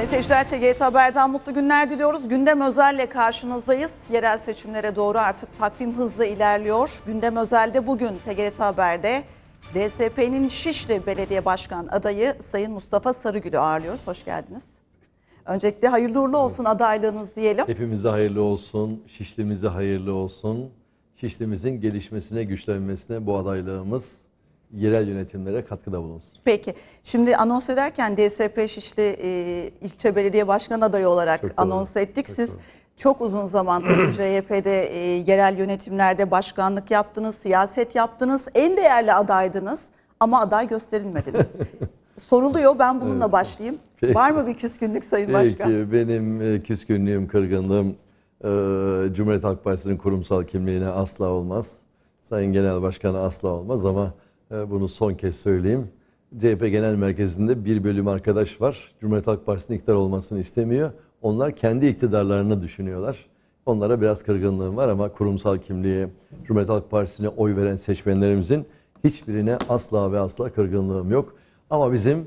Sayın seyirciler TGRT Haber'den mutlu günler diliyoruz. Gündem özelle karşınızdayız. Yerel seçimlere doğru artık takvim hızla ilerliyor. Gündem özelde bugün TGRT Haber'de DSP'nin Şişli Belediye Başkan adayı Sayın Mustafa Sarıgül'ü ağırlıyoruz. Hoş geldiniz. Öncelikle hayırlı uğurlu olsun adaylığınız diyelim. Hepimize hayırlı olsun, Şişli'mize hayırlı olsun. Şişli'mizin gelişmesine, güçlenmesine bu adaylığımız yerel yönetimlere katkıda bulunsun. Peki. Şimdi anons ederken DSP Şişli e, ilçe belediye başkan adayı olarak Çok doğru. anons ettik. Çok Siz doğru. çok uzun zaman tabii CHP'de e, yerel yönetimlerde başkanlık yaptınız, siyaset yaptınız. En değerli adaydınız ama aday gösterilmediniz. Soruluyor. Ben bununla başlayayım. Peki. Var mı bir küskünlük Sayın Başkan? Peki benim e, küskünlüğüm, kırgınlığım e, Cumhuriyet Halk Partisi'nin kurumsal kimliğine asla olmaz. Sayın Genel Başkan'a asla olmaz ama bunu son kez söyleyeyim. CHP Genel Merkezi'nde bir bölüm arkadaş var. Cumhuriyet Halk Partisi'nin iktidar olmasını istemiyor. Onlar kendi iktidarlarını düşünüyorlar. Onlara biraz kırgınlığım var ama kurumsal kimliğe, Cumhuriyet Halk Partisi'ne oy veren seçmenlerimizin hiçbirine asla ve asla kırgınlığım yok. Ama bizim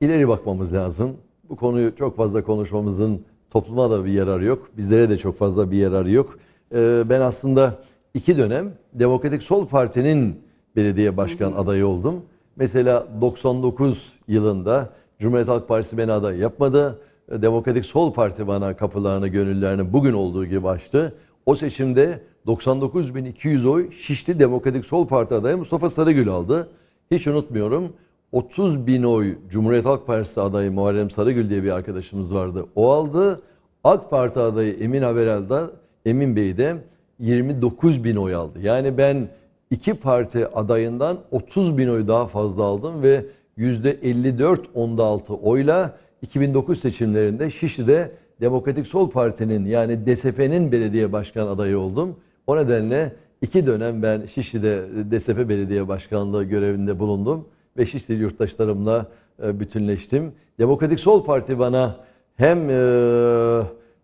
ileri bakmamız lazım. Bu konuyu çok fazla konuşmamızın topluma da bir yararı yok. Bizlere de çok fazla bir yararı yok. Ee, ben aslında iki dönem Demokratik Sol Parti'nin belediye başkan adayı oldum. Mesela 99 yılında Cumhuriyet Halk Partisi beni aday yapmadı. Demokratik Sol Parti bana kapılarını, gönüllerini bugün olduğu gibi açtı. O seçimde 99.200 oy Şişli Demokratik Sol Parti adayı Mustafa Sarıgül aldı. Hiç unutmuyorum. 30 bin oy Cumhuriyet Halk Partisi adayı Muharrem Sarıgül diye bir arkadaşımız vardı. O aldı. AK Parti adayı Emin Haberel'da Emin Bey de 29 bin oy aldı. Yani ben iki parti adayından 30 bin oy daha fazla aldım ve %54 onda altı oyla 2009 seçimlerinde Şişli'de Demokratik Sol Parti'nin yani DSP'nin belediye başkan adayı oldum. O nedenle iki dönem ben Şişli'de DSP belediye başkanlığı görevinde bulundum ve Şişli yurttaşlarımla e, bütünleştim. Demokratik Sol Parti bana hem e,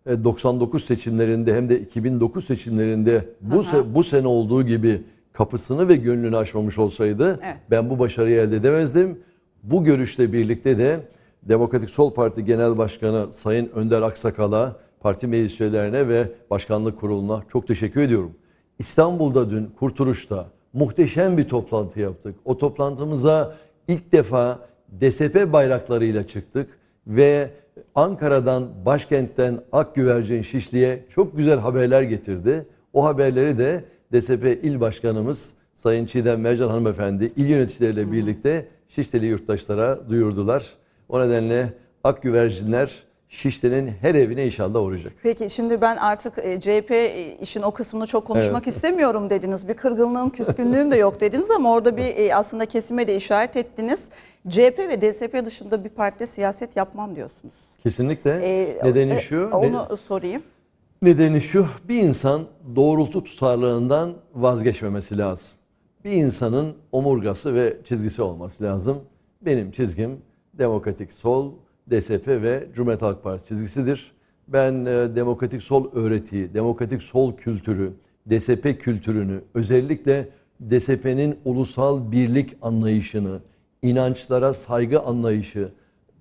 99 seçimlerinde hem de 2009 seçimlerinde bu se- bu sene olduğu gibi kapısını ve gönlünü açmamış olsaydı Evet. ben bu başarıyı elde edemezdim. Bu görüşle birlikte de Demokratik Sol Parti Genel Başkanı Sayın Önder Aksakal'a, parti meclis üyelerine ve başkanlık kuruluna çok teşekkür ediyorum. İstanbul'da dün Kurtuluş'ta muhteşem bir toplantı yaptık. O toplantımıza ilk defa DSP bayraklarıyla çıktık ve Ankara'dan, başkentten Akgüvercin Şişli'ye çok güzel haberler getirdi. O haberleri de DSP İl Başkanımız Sayın Çiğdem Mercan Hanımefendi il yöneticileriyle birlikte Şişlili yurttaşlara duyurdular. O nedenle Akgüvercinler Şişli'nin her evine inşallah uğrayacak. Peki şimdi ben artık e, CHP e, işin o kısmını çok konuşmak istemiyorum dediniz. Bir kırgınlığım, küskünlüğüm de yok dediniz ama orada bir e, aslında kesime de işaret ettiniz. CHP ve DSP dışında bir partide siyaset yapmam diyorsunuz. Kesinlikle. E, Nedeni e, şu. Onu sorayım. Nedeni şu, bir insan doğrultu tutarlılığından vazgeçmemesi lazım. Bir insanın omurgası ve çizgisi olması lazım. Benim çizgim Demokratik Sol, DSP ve Cumhuriyet Halk Partisi çizgisidir. Ben e, Demokratik Sol öğretiyi, Demokratik Sol kültürü, DSP kültürünü, özellikle DSP'nin ulusal birlik anlayışını, inançlara saygı anlayışı,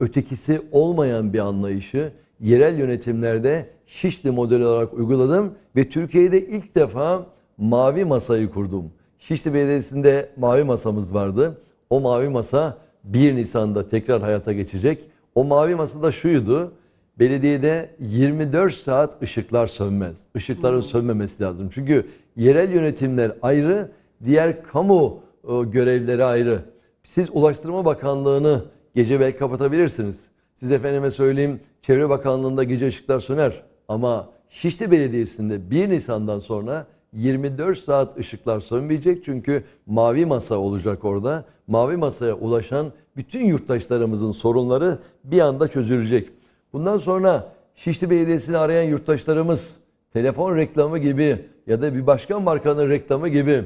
ötekisi olmayan bir anlayışı yerel yönetimlerde Şişli modeli olarak uyguladım ve Türkiye'de ilk defa mavi masayı kurdum. Şişli Belediyesi'nde mavi masamız vardı. O mavi masa 1 Nisan'da tekrar hayata geçecek. O mavi masada şuydu. Belediyede 24 saat ışıklar sönmez. Işıkların sönmemesi lazım. Çünkü yerel yönetimler ayrı, diğer kamu e, görevleri ayrı. Siz Ulaştırma Bakanlığı'nı gece belki kapatabilirsiniz. Siz efendime söyleyeyim Çevre Bakanlığı'nda gece ışıklar söner. Ama Şişli Belediyesi'nde 1 Nisan'dan sonra 24 saat ışıklar sönmeyecek. Çünkü mavi masa olacak orada. Mavi masaya ulaşan bütün yurttaşlarımızın sorunları bir anda çözülecek. Bundan sonra Şişli Belediyesi'ni arayan yurttaşlarımız telefon reklamı gibi ya da bir başka markanın reklamı gibi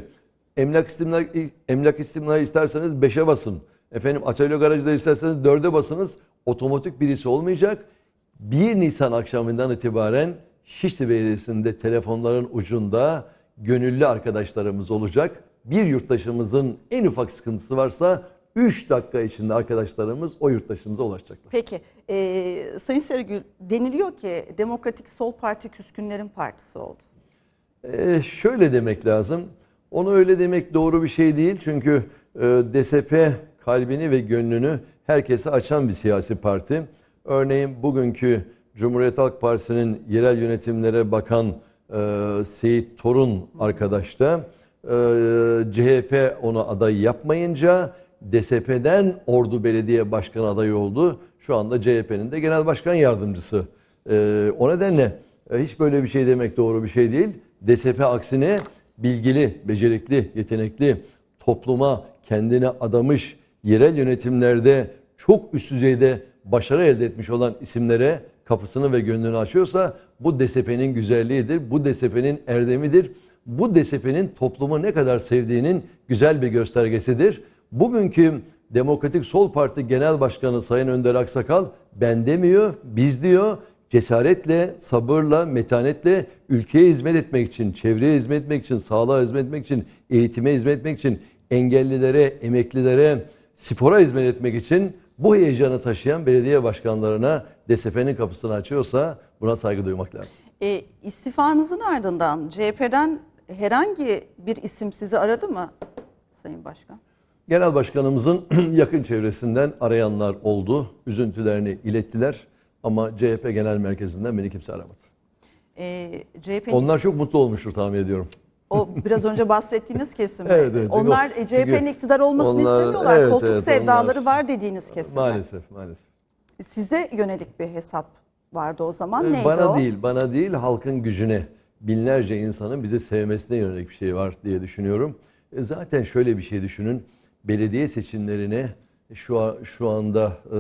Emlak istimlak, emlak istimlak isterseniz 5'e basın. Efendim atölye garajları isterseniz 4'e basınız. Otomatik birisi olmayacak. 1 Nisan akşamından itibaren Şişli Belediyesi'nde telefonların ucunda gönüllü arkadaşlarımız olacak. Bir yurttaşımızın en ufak sıkıntısı varsa 3 dakika içinde arkadaşlarımız o yurttaşımıza ulaşacaklar. Peki, e, Sayın Sarıgül deniliyor ki Demokratik Sol Parti küskünlerin partisi oldu. Ee, şöyle demek lazım. Onu öyle demek doğru bir şey değil. Çünkü e, DSP kalbini ve gönlünü herkese açan bir siyasi parti. Örneğin bugünkü Cumhuriyet Halk Partisi'nin yerel yönetimlere bakan e, Seyit Torun arkadaş da e, CHP onu aday yapmayınca DSP'den Ordu Belediye Başkanı adayı oldu. Şu anda CHP'nin de genel başkan yardımcısı. E, o nedenle e, hiç böyle bir şey demek doğru bir şey değil. DSP aksine bilgili, becerikli, yetenekli, topluma kendine adamış, yerel yönetimlerde çok üst düzeyde başarı elde etmiş olan isimlere kapısını ve gönlünü açıyorsa bu DSP'nin güzelliğidir, bu DSP'nin erdemidir. Bu DSP'nin toplumu ne kadar sevdiğinin güzel bir göstergesidir. Bugünkü Demokratik Sol Parti Genel Başkanı Sayın Önder Aksakal ben demiyor, biz diyor cesaretle, sabırla, metanetle ülkeye hizmet etmek için, çevreye hizmet etmek için, sağlığa hizmet etmek için, eğitime hizmet etmek için, engellilere, emeklilere, spora hizmet etmek için bu heyecanı taşıyan belediye başkanlarına DSP'nin kapısını açıyorsa buna saygı duymak lazım. E, istifanızın ardından CHP'den herhangi bir isim sizi aradı mı Sayın Başkan? Genel başkanımızın yakın çevresinden arayanlar oldu. Üzüntülerini ilettiler ama CHP genel merkezinden beni kimse aramadı. E, CHP'nin Onlar çok mutlu olmuştur tahmin ediyorum. O biraz önce bahsettiğiniz kesim. Evet, evet. Onlar e, CHP'nin iktidar olmasını onlar- istemiyorlar. evet, Koltuk evet, sevdaları onlar- var dediğiniz kesim. Maalesef, maalesef. Size yönelik bir hesap vardı o zaman. Ee, Neydi bana o? değil, bana değil halkın gücüne, binlerce insanın bizi sevmesine yönelik bir şey var diye düşünüyorum. E, Zaten şöyle bir şey düşünün. Belediye seçimlerine şu şu anda e,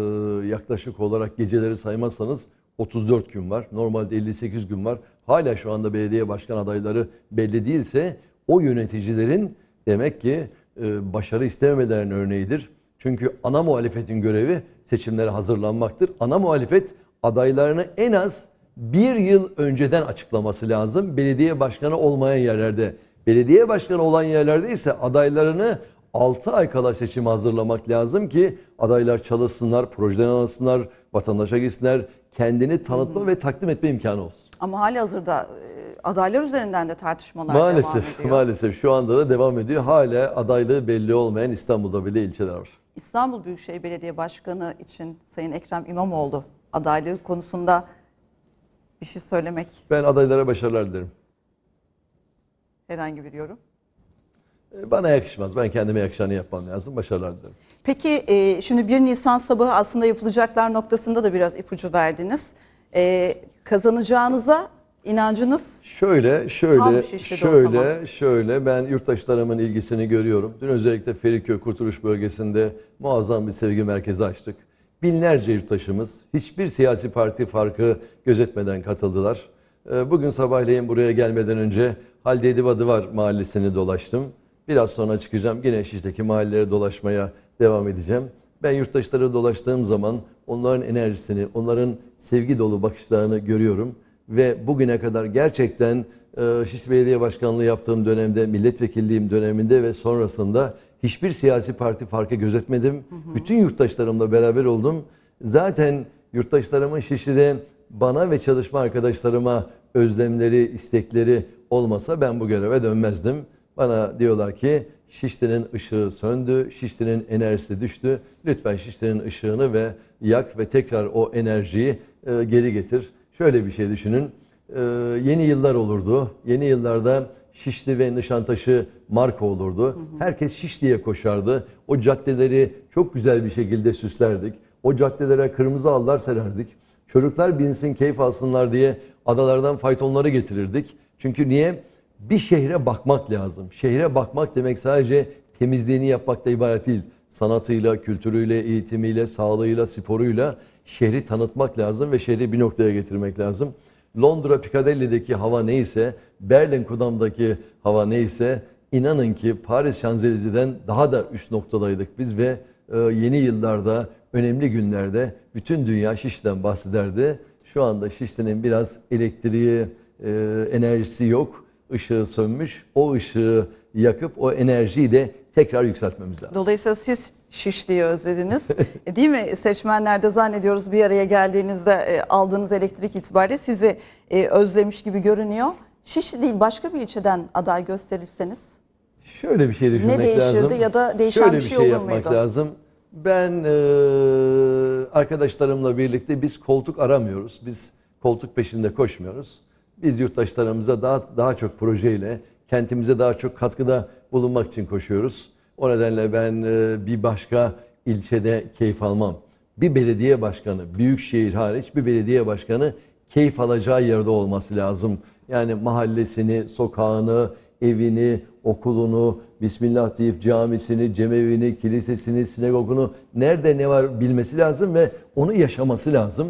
yaklaşık olarak geceleri saymazsanız 34 gün var. Normalde 58 gün var. Hala şu anda belediye başkan adayları belli değilse o yöneticilerin demek ki e, başarı istememelerin örneğidir. Çünkü ana muhalefetin görevi seçimlere hazırlanmaktır. Ana muhalefet adaylarını en az bir yıl önceden açıklaması lazım. Belediye başkanı olmayan yerlerde. Belediye başkanı olan yerlerde ise adaylarını 6 ay kala seçime hazırlamak lazım ki adaylar çalışsınlar, projeden alsınlar, vatandaşa gitsinler, kendini tanıtma ve takdim etme imkanı olsun. Ama hali hazırda e, adaylar üzerinden de tartışmalar devam Maalesef, ediyor. maalesef şu anda da devam ediyor. Hala adaylığı belli olmayan İstanbul'da bile ilçeler var. İstanbul Büyükşehir Belediye Başkanı için Sayın Ekrem İmamoğlu adaylığı konusunda bir şey söylemek Ben adaylara başarılar dilerim. herhangi bir yorum. E, Bana yakışmaz. Ben kendime yakışanı yapmam lazım. Başarılar dilerim. Peki e, şimdi 1 Nisan sabahı aslında yapılacaklar noktasında da biraz ipucu verdiniz. E, kazanacağınıza inancınız Şöyle, şöyle, şöyle, şöyle ben yurttaşlarımın ilgisini görüyorum. Dün özellikle Feriköy Kurtuluş Bölgesi'nde muazzam bir sevgi merkezi açtık. Binlerce yurttaşımız hiçbir siyasi parti farkı gözetmeden katıldılar. Ee, Bugün sabahleyin buraya gelmeden önce Halide Edip Adıvar mahallesini dolaştım. Biraz sonra çıkacağım. Yine Şiş'teki mahallelere dolaşmaya devam edeceğim. Ben yurttaşlara dolaştığım zaman onların enerjisini, onların sevgi dolu bakışlarını görüyorum ve bugüne kadar gerçekten e, Şişli Belediye Başkanlığı yaptığım dönemde, milletvekilliğim döneminde ve sonrasında hiçbir siyasi parti farkı gözetmedim. Bütün yurttaşlarımla beraber oldum. Zaten yurttaşlarımın Şişli'de bana ve çalışma arkadaşlarıma özlemleri, istekleri olmasa ben bu göreve dönmezdim. Bana diyorlar ki Şişli'nin ışığı söndü, Şişli'nin enerjisi düştü. Lütfen Şişli'nin ışığını ve yak ve tekrar o enerjiyi e, geri getir. Şöyle bir şey düşünün. Ee, yeni yıllar olurdu. Yeni yıllarda Şişli ve Nişantaşı marka olurdu. Herkes Şişli'ye koşardı. O caddeleri çok güzel bir şekilde süslerdik. O caddelere kırmızı halılar sererdik. Çocuklar binsin, keyif alsınlar diye adalardan faytonları getirirdik. Çünkü niye? Bir şehre bakmak lazım. Şehre bakmak demek sadece temizliğini yapmakla ibaret değil. Sanatıyla, kültürüyle, eğitimiyle, sağlığıyla, sporuyla şehri tanıtmak lazım ve şehri bir noktaya getirmek lazım. Londra Piccadilly'deki hava neyse, Berlin Kudam'daki hava neyse, inanın ki Paris Şanzelize'den daha da üst noktadaydık biz ve e, yeni yıllarda, önemli günlerde bütün dünya Şişli'den bahsederdi. Şu anda Şişli'nin biraz elektriği, e, enerjisi yok, ışığı sönmüş. O ışığı yakıp o enerjiyi de tekrar yükseltmemiz lazım. Dolayısıyla siz Şişli'yi özlediniz. E, Değil mi? Seçmenler de zannediyoruz bir araya geldiğinizde e, aldığınız elektrik itibariyle sizi e, özlemiş gibi görünüyor. Şişli değil başka bir ilçeden aday gösterilseniz Şöyle bir şey düşünmek ne değişirdi lazım. ya da değişen Şöyle bir şey, şey olur yapmak muydu? lazım. Ben e, arkadaşlarımla birlikte biz koltuk aramıyoruz. Biz koltuk peşinde koşmuyoruz. Biz yurttaşlarımıza daha daha çok projeyle kentimize daha çok katkıda bulunmak için koşuyoruz. O nedenle ben e, bir başka ilçede keyif almam. Bir belediye başkanı, büyük şehir hariç bir belediye başkanı keyif alacağı yerde olması lazım. Yani mahallesini, sokağını, evini, okulunu, Bismillah deyip camisini, cemevini, kilisesini, sinagogunu nerede ne var bilmesi lazım ve onu yaşaması lazım.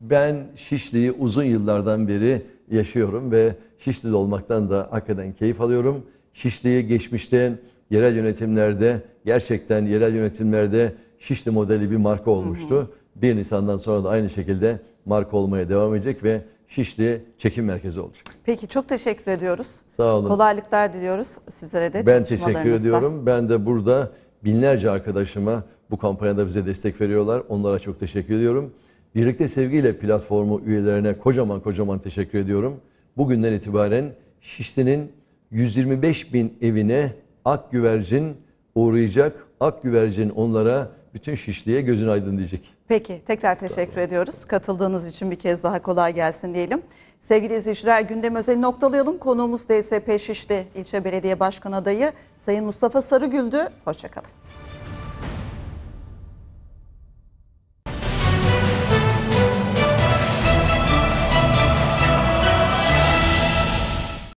Ben Şişli'yi uzun yıllardan beri yaşıyorum ve Şişli'de olmaktan da hakikaten keyif alıyorum. Şişli'yi geçmişte yerel yönetimlerde, gerçekten yerel yönetimlerde Şişli modeli bir marka olmuştu. 1 Nisan'dan sonra da aynı şekilde marka olmaya devam edecek ve Şişli çekim merkezi olacak. Peki çok teşekkür ediyoruz. Sağ olun. Kolaylıklar diliyoruz sizlere de Ben teşekkür ediyorum. Ben de burada binlerce arkadaşıma bu kampanyada bize destek veriyorlar. Onlara çok teşekkür ediyorum. Birlikte Sevgiyle platformu üyelerine kocaman kocaman teşekkür ediyorum. Bugünden itibaren Şişli'nin 125 bin evine ak güvercin uğrayacak. Ak güvercin onlara bütün Şişli'ye gözün aydın diyecek. Peki tekrar teşekkür ediyoruz. Katıldığınız için bir kez daha kolay gelsin diyelim. Sevgili izleyiciler gündem özeli noktalayalım. Konuğumuz DSP Şişli İlçe Belediye Başkan Adayı Sayın Mustafa Sarıgül'dü. Hoşçakalın.